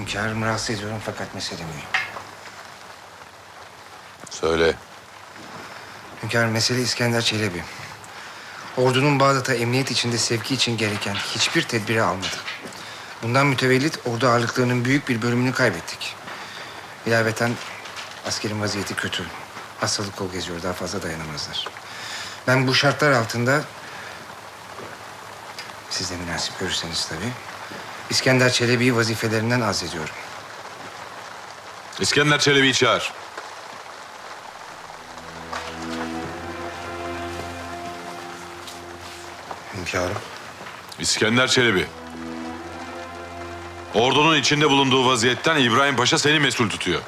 Hünkârım rahatsız ediyorum fakat mesele mühim. Söyle. Hünkârım mesele İskender Çelebi. Ordunun Bağdat'a emniyet içinde sevki için gereken hiçbir tedbiri almadı. Bundan mütevellit ordu ağırlıklarının büyük bir bölümünü kaybettik. İlaveten askerin vaziyeti kötü. Hastalık kol geziyor, daha fazla dayanamazlar. Ben bu şartlar altında... Siz de münasip görürseniz tabii... İskender Çelebi'yi vazifelerinden azlediyorum. İskender Çelebi'yi çağır. Hünkârım. İskender Çelebi. Ordunun içinde bulunduğu vaziyetten İbrahim Paşa seni mesul tutuyor.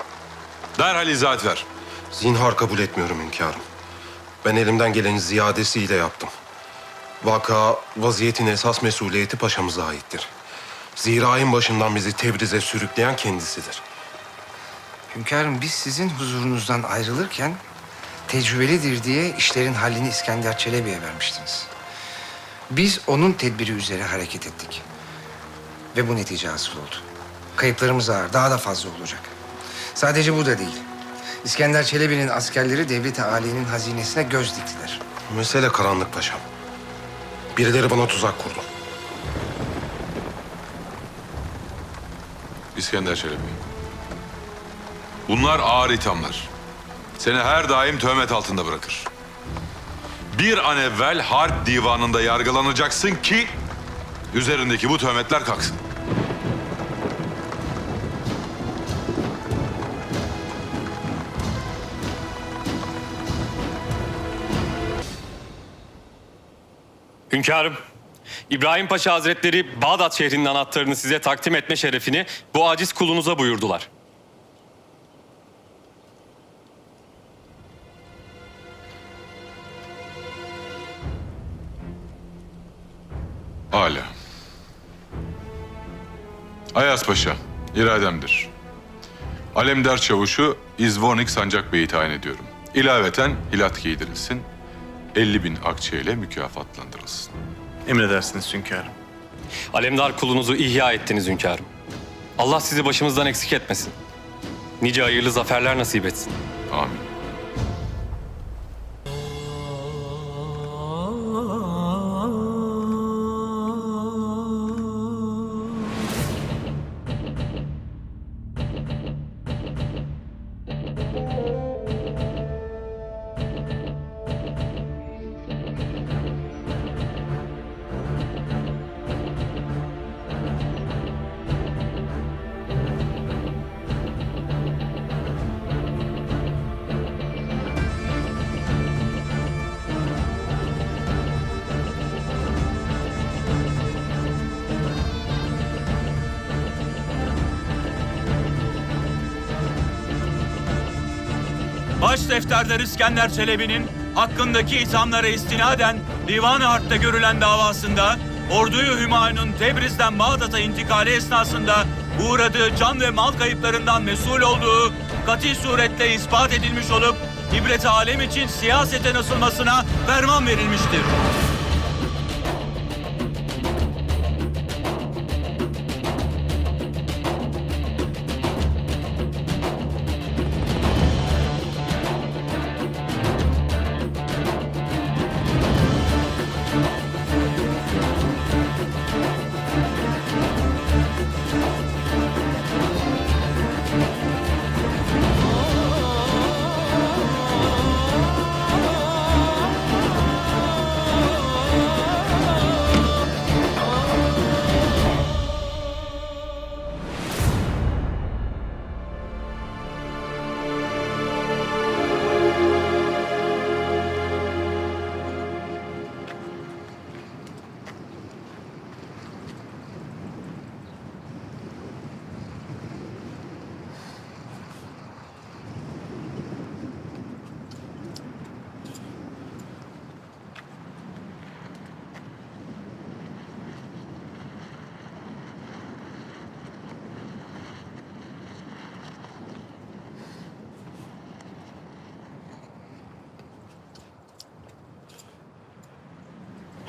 Derhal izahat ver. Zinhar kabul etmiyorum hünkârım. Ben elimden geleni ziyadesiyle yaptım. Vaka vaziyetin esas mesuliyeti paşamıza aittir. Zira en başından bizi Tebriz'e sürükleyen kendisidir. Hünkârım biz sizin huzurunuzdan ayrılırken tecrübelidir diye işlerin hallini İskender Çelebi'ye vermiştiniz. Biz onun tedbiri üzere hareket ettik. Ve bu netice hasıl oldu. Kayıplarımız ağır, daha da fazla olacak. Sadece bu da değil. İskender Çelebi'nin askerleri devlet-i âliyenin hazinesine göz diktiler. Mesele karanlık paşam. Birileri bana tuzak kurdu. İskender Çelebi. Bunlar ağır ithamlar. Seni her daim töhmet altında bırakır. Bir an evvel harp divanında yargılanacaksın ki üzerindeki bu töhmetler kalksın. Hünkârım, İbrahim Paşa Hazretleri Bağdat şehrinin anahtarını size takdim etme şerefini bu aciz kulunuza buyurdular. Hala. Ayas Paşa, irademdir. Alemdar Çavuş'u İzvornik Sancak Bey'i tayin ediyorum. İlaveten hilat giydirilsin. 50 bin akçe ile mükafatlandırılsın. Emredersiniz hünkârım. Alemdar kulunuzu ihya ettiniz hünkârım. Allah sizi başımızdan eksik etmesin. Nice hayırlı zaferler nasip etsin. Amin. Baş defterler İskender Çelebi'nin hakkındaki ithamlara istinaden Divan-ı Harp'te görülen davasında orduyu Hümayun'un Tebriz'den Bağdat'a intikali esnasında uğradığı can ve mal kayıplarından mesul olduğu kati suretle ispat edilmiş olup ibret alem için siyaseten asılmasına ferman verilmiştir.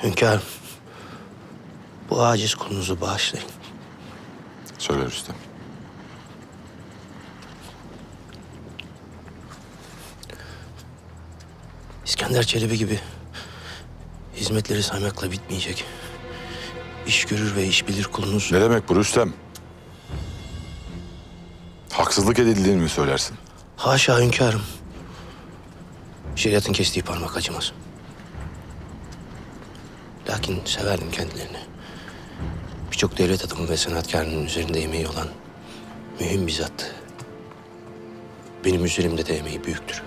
Hünkârım, bu aciz kulunuzu bağışlayın. Söyle Rüstem. İskender Çelebi gibi hizmetleri saymakla bitmeyecek. İş görür ve iş bilir kulunuz. Ne demek bu Rüstem? Haksızlık edildiğini mi söylersin? Haşa hünkârım. Şeriatın kestiği parmak acımaz. Lakin severdim kendilerini. Birçok devlet adamı ve sanatkarının üzerinde emeği olan mühim bir zattı. Benim üzerimde de emeği büyüktür.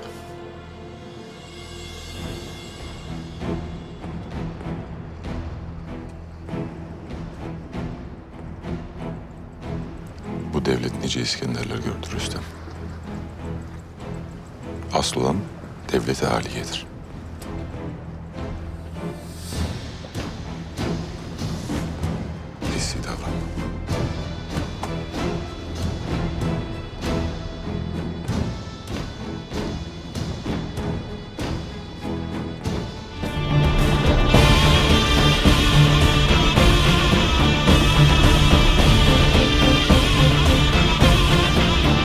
Bu devlet nice İskenderler gördü Rüstem. Asıl olan devlete haliyedir.